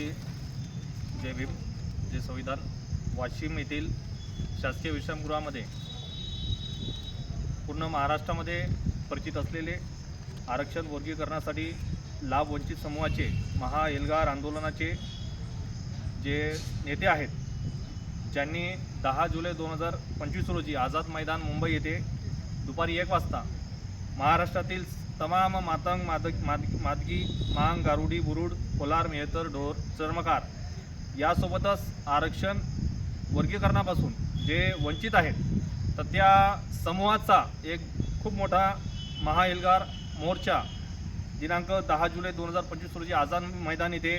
रोजी जय भीम जे संविधान वाशिम येथील शासकीय विश्रामगृहामध्ये पूर्ण महाराष्ट्रामध्ये परिचित असलेले आरक्षण वर्गीकरणासाठी लाभ वंचित समूहाचे महाएल्गार आंदोलनाचे जे नेते आहेत ज्यांनी दहा जुलै दोन हजार पंचवीस रोजी आझाद मैदान मुंबई येथे दुपारी एक वाजता महाराष्ट्रातील तमाम मातंग मादक माद मादगी मांग गारुडी बुरुड कोलार मेहतर ढोर चर्मकार यासोबतच आरक्षण वर्गीकरणापासून जे वंचित आहेत तर त्या समूहाचा एक खूप मोठा महाएल्गार मोर्चा दिनांक दहा जुलै दोन हजार पंचवीस रोजी आझाद मैदान येथे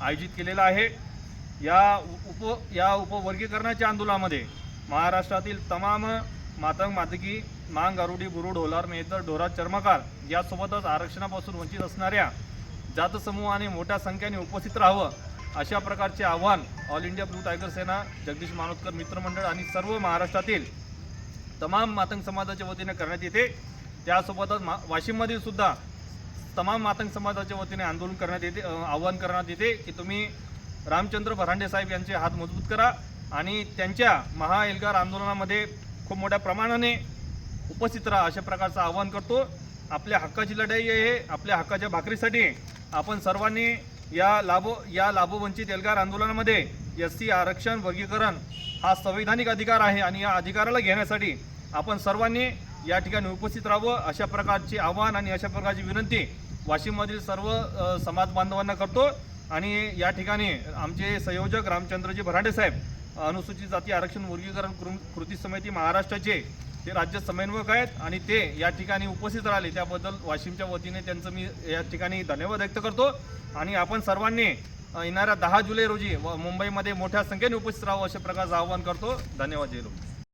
आयोजित केलेला आहे. या उप या उपवर्गीकरणाच्या आंदोलनामध्ये महाराष्ट्रातील तमाम मातंग मातकी मांग गारुडी बुरुड होलार मेहतर ढोरा चर्मकार यासोबतच आरक्षणापासून वंचित असणाऱ्या जातसमूहाने मोठ्या संख्येने उपस्थित राहावं अशा प्रकारचे आव्हान All India Blue Tiger Sena Jagdish Manotkar मित्रमंडळ आणि सर्व महाराष्ट्रातील तमाम मातंग समाजाच्या वतीने करण्यात येते. त्यासोबतच मा वाशिममधील सुद्धा तमाम मातंग समाजाच्या वतीने आंदोलन करण्यात येते आव्हान आवाहन करण्यात येते की तुम्ही रामचंद्र भरांडे साहेब यांचे हात मजबूत करा आणि त्यांच्या महाएल्गार आंदोलनामध्ये खूप मोठ्या प्रमाणाने उपस्थित राहा अशा प्रकारचं आवाहन करतो. आपल्या हक्काची लढाई आहे आपल्या हक्काच्या भाकरीसाठी आपण सर्वांनी या लाभो या लाभोवंचित एल्गार आंदोलनामध्ये एस सी आरक्षण वर्गीकरण हा संवैधानिक अधिकार आहे आणि या अधिकाराला घेण्यासाठी आपण सर्वांनी या ठिकाणी उपस्थित राहावं अशा प्रकारचे आव्हान आणि अशा प्रकारची विनंती वाशिममधील सर्व समाज बांधवांना करतो. आणि या ठिकाणी आमचे संयोजक रामचंद्रजी भराडे साहेब अनुसूचित जाती आरक्षण वर्गीकरण कृ- कृती समिती महाराष्ट्राचे ते राज्य समन्वयक आहेत आणि ते या ठिकाणी उपस्थित राहिले. त्याबद्दल वाशिमच्या वतीने त्यांचं मी या ठिकाणी धन्यवाद व्यक्त करतो. आणि आपण सर्वांनी येणाऱ्या दहा जुलै रोजी व- मुंबईमध्ये मोठ्या संख्येने उपस्थित राहावं अशा प्रकारचं आवाहन करतो. धन्यवाद जय लोक.